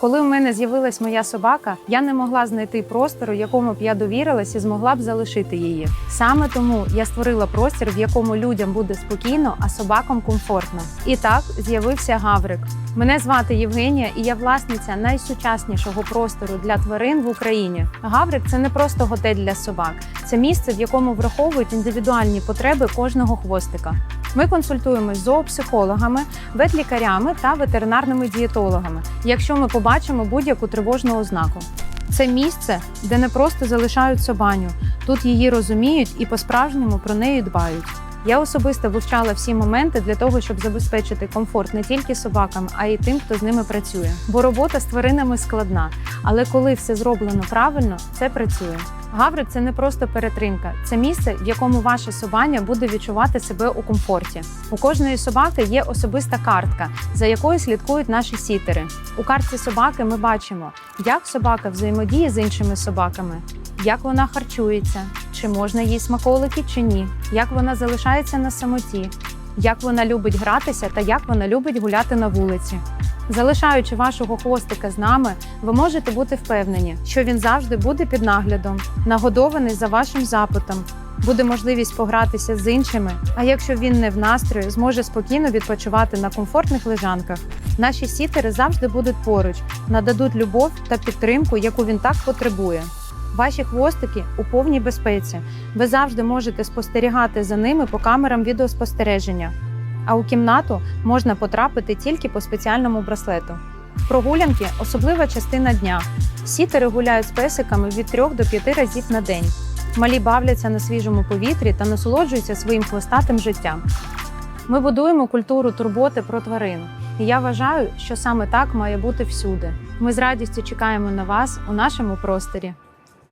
Коли у мене з'явилась моя собака, я не могла знайти простору, якому б я довірилась і змогла б залишити її. Саме тому я створила простір, в якому людям буде спокійно, а собакам комфортно. І так з'явився Гаврик. Мене звати Євгенія, і я власниця найсучаснішого простору для тварин в Україні. Гаврик це не просто готель для собак, це місце, в якому враховують індивідуальні потреби кожного хвостика. Ми консультуємось з зоопсихологами, ветлікарями та ветеринарними дієтологами, якщо ми побачимо будь-яку тривожну ознаку. Це місце, де не просто залишають собаню, тут її розуміють і по-справжньому про неї дбають. Я особисто вивчала всі моменти для того, щоб забезпечити комфорт не тільки собакам, а й тим, хто з ними працює. Бо робота з тваринами складна, але коли все зроблено правильно, це працює. Гаврик це не просто перетримка, це місце, в якому ваша собаня буде відчувати себе у комфорті. У кожної собаки є особиста картка, за якою слідкують наші сітери. У картці собаки ми бачимо, як собака взаємодіє з іншими собаками, як вона харчується, чи можна їй смаколики чи ні, як вона залишається на самоті, як вона любить гратися та як вона любить гуляти на вулиці. Залишаючи вашого хвостика з нами, ви можете бути впевнені, що він завжди буде під наглядом, нагодований за вашим запитом. Буде можливість погратися з іншими. А якщо він не в настрої, зможе спокійно відпочивати на комфортних лежанках. Наші сітери завжди будуть поруч, нададуть любов та підтримку, яку він так потребує. Ваші хвостики у повній безпеці. Ви завжди можете спостерігати за ними по камерам відеоспостереження. А у кімнату можна потрапити тільки по спеціальному браслету. Прогулянки особлива частина дня. Сітери гуляють з песиками від 3 до 5 разів на день. Малі бавляться на свіжому повітрі та насолоджуються своїм хвостатим життям. Ми будуємо культуру турботи про тварин. І я вважаю, що саме так має бути всюди. Ми з радістю чекаємо на вас у нашому просторі.